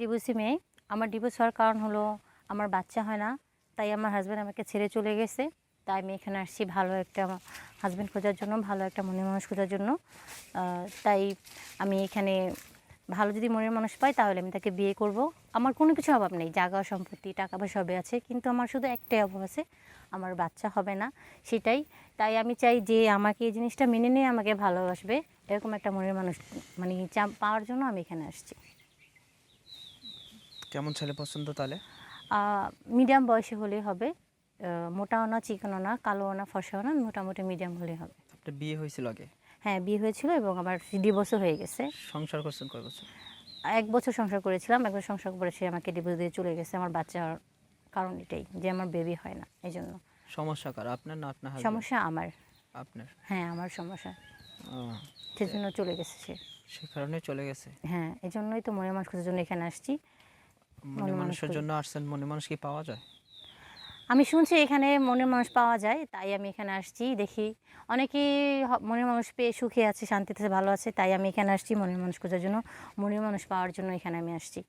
Divorcee মেয়ে। আমার divorce হওয়ার কারণ হলো আমার বাচ্চা হয় না, তাই আমার হাজব্যান্ড আমাকে ছেড়ে চলে গেছে। তাই আমি এখানে আসছি ভালো একটা হাজব্যান্ড খোঁজার জন্য, ভালো একটা মনের মানুষ খোঁজার জন্য। তাই আমি এখানে ভালো যদি মনের মানুষ পাই তাহলে আমি তাকে বিয়ে করব। আমার কোনো কিছু অভাব নেই, জায়গা, সম্পত্তি, টাকা পয়সা সবই আছে, কিন্তু আমার শুধু একটাই অভাব আছে, আমার বাচ্চা হবে না, সেটাই। তাই আমি চাই যে আমাকে এই জিনিসটা মেনে নিয়ে আমাকে ভালোবাসবে, এরকম একটা মনের মানুষ মানে পাওয়ার জন্য আমি এখানে আসছি। কেমন ছেলে পছন্দ তাহলে? মিডিয়াম বয়সে হলেই হবে। মোটাও না চিকনও না কালোও না ফর্সাও না মোটামুটি মিডিয়াম হলেই হবে। আপনার বিয়ে হয়েছিল আগে? হ্যাঁ বিয়ে হয়েছিল এবং আমার ডিভোর্সও হয়ে গেছে। সংসার করছেন কয় বছর? এক বছর সংসার করেছিলাম একবার সংসার করে সে আমাকে ডিভোর্স দিয়ে চলে গেছে। আমার বাচ্চার কারণ এটাই যে আমার বেবি হয় না এই জন্য সমস্যা কার? আপনার না আপনার সমস্যা আমার। আপনার? হ্যাঁ আমার সমস্যা। সেজন্য চলে গেছে সে। সে কারণে চলে গেছে? হ্যাঁ এই জন্যই তো মনে মানুষ খোঁজার জন্য এখানে আসছি। মনে মনে মানুষের জন্য আসছেন মনে মানুষ কি পাওয়া যায়? আমি শুনছি এখানে মনের মানুষ পাওয়া যায় তাই আমি এখানে আসছি দেখি। অনেকেই মনের মানুষ পেয়ে সুখে আছে শান্তিতে ভালো আছে তাই আমি এখানে আসছি মনের মানুষ খোঁজার জন্য। মনের মানুষ পাওয়ার জন্য এখানে আমি আসছি।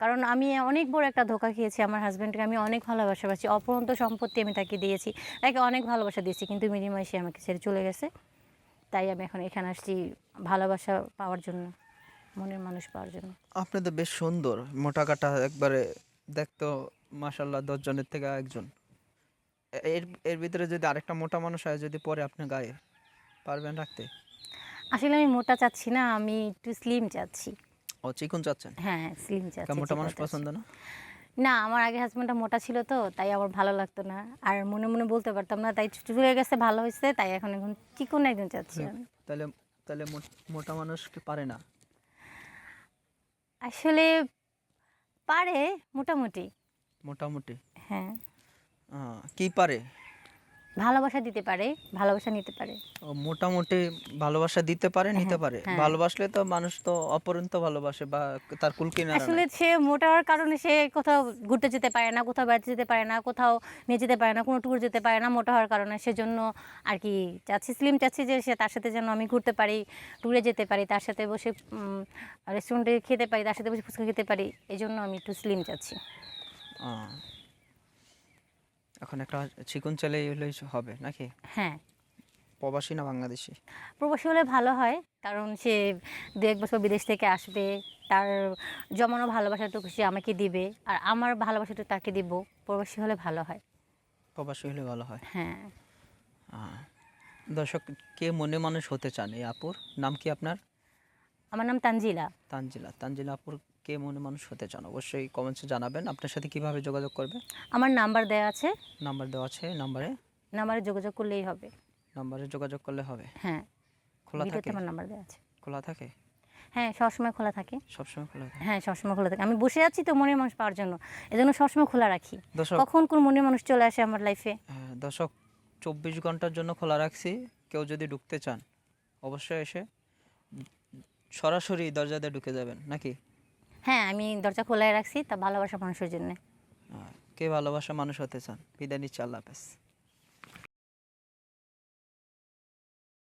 কারণ আমি অনেক বড় একটা ধোকা খেয়েছি আমার হাজব্যান্ডকে আমি অনেক ভালোবাসা পাচ্ছি অপরন্ত সম্পত্তি আমি তাকে দিয়েছি তাকে অনেক ভালোবাসা দিয়েছি কিন্তু বিনিময়ে সে আমাকে ছেড়ে চলে গেছে। তাই আমি এখন এখানে আসছি ভালোবাসা পাওয়ার জন্য। মনের মানুষ পাওয়ার জন্য। আপনি তো বেশ সুন্দর। মোটা কাটা একবারে দেখতো মাসাল্লাহ দশ জনের থেকে একজন এর এর ভিতরে যদি আরেকটা মোটা মানুষ হয় যদি পরে আপনি গায়ে পারবেন রাখতে? আসলে আমি মোটা চাচ্ছি না আমি একটু স্লিম চাচ্ছি। ও চিকন চাচ্ছেন? হ্যাঁ স্লিম চাচ্ছি মোটা মানুষ পছন্দ না? না আমার আগে হাজব্যান্ডটা মোটা ছিল তো তাই আমার ভালো লাগতো না। আর মনে মনে বলতে পারতাম না তাই চলে গেছে ভালো হয়েছে তাই এখন এখন চিকন একজন চাচ্ছি আমি। তাহলে তাহলে মোটা মানুষ কি পারে না? আসলে পারে মোটামুটি। মোটামুটি? হ্যাঁ। কি পারে? ভালোবাসা দিতে পারে ভালোবাসা নিতে পারে। মোটামুটি ভালোবাসা দিতে পারে নিতে পারে। হ্যাঁ। ভালোবাসলে তো মানুষ তো অপরন্ত ভালোবাসে বা তার কুল কিনারা আসলে সে মোটা হওয়ার কারণে সে কোথাও ঘুরতে যেতে পারে না কোথাও বেড়াতে যেতে পারে না কোথাও নিয়ে যেতে পারে না কোনো ট্যুর যেতে পারে না মোটা হওয়ার কারণে। সেজন্য আর কি চাচ্ছি স্লিম চাচ্ছি যে সে তার সাথে যেন আমি ঘুরতে পারি ট্যুরে যেতে পারি তার সাথে বসে রেস্টুরেন্টে খেতে পারি তার সাথে বসে ফুচকা খেতে পারি এই জন্য আমি একটু স্লিম চাচ্ছি। এখন একটা চিকন ছেলে হলেই হবে নাকি? হ্যাঁ। প্রবাসী না বাংলাদেশি? প্রবাসী হলে ভালো হয় কারণ সে দু এক বছর বিদেশ থেকে আসবে তার জমানো ভালোবাসাটুকু সে আমাকে দিবে আর আমার ভালোবাসাটুকু তাকে দিব প্রবাসী হলে ভালো হয়। প্রবাসী হলে ভালো হয়? হ্যাঁ। দর্শক কে মনে মানুষ হতে চান এই আপুর? নাম কি আপনার? আমার নাম তানজিলা। তানজিলা। তানজিলা আপুর কে মনে মানুষ হতে চান? অবশ্যই কমেন্টসে জানাবেন। আপনার সাথে কীভাবে যোগাযোগ করবে? আমার নাম্বার দেওয়া আছে। নাম্বার দেওয়া আছে নাম্বারে নাম্বারে যোগাযোগ করলেই হবে। নাম্বারে যোগাযোগ করলে হবে? হ্যাঁ। খোলা থাকে? আমার নাম্বার দেওয়া আছে। খোলা থাকে? হ্যাঁ সবসময় খোলা থাকে। সবসময় খোলা থাকে? হ্যাঁ সবসময় খোলা থাকে। আমি বসে আছি তো মনের মানুষ পাওয়ার জন্য। এজন্য সবসময় খোলা রাখি। কখন কোন মনের মানুষ চলে আসে আমার লাইফে হ্যাঁ, দর্শক চব্বিশ ঘণ্টার জন্য খোলা রাখছি। কেউ যদি ঢুকতে চান অবশ্যই এসে সরাসরি দরজাতে ঢুকে যাবেন। নাকি? হ্যাঁ আমি দরজা খোলাই রাখছি, তা ভালোবাসা মানুষের জন্য। কে ভালোবাসা মানুষ হতে চান? বিদায় নিচ্ছি, আল্লাহ হাফেজ।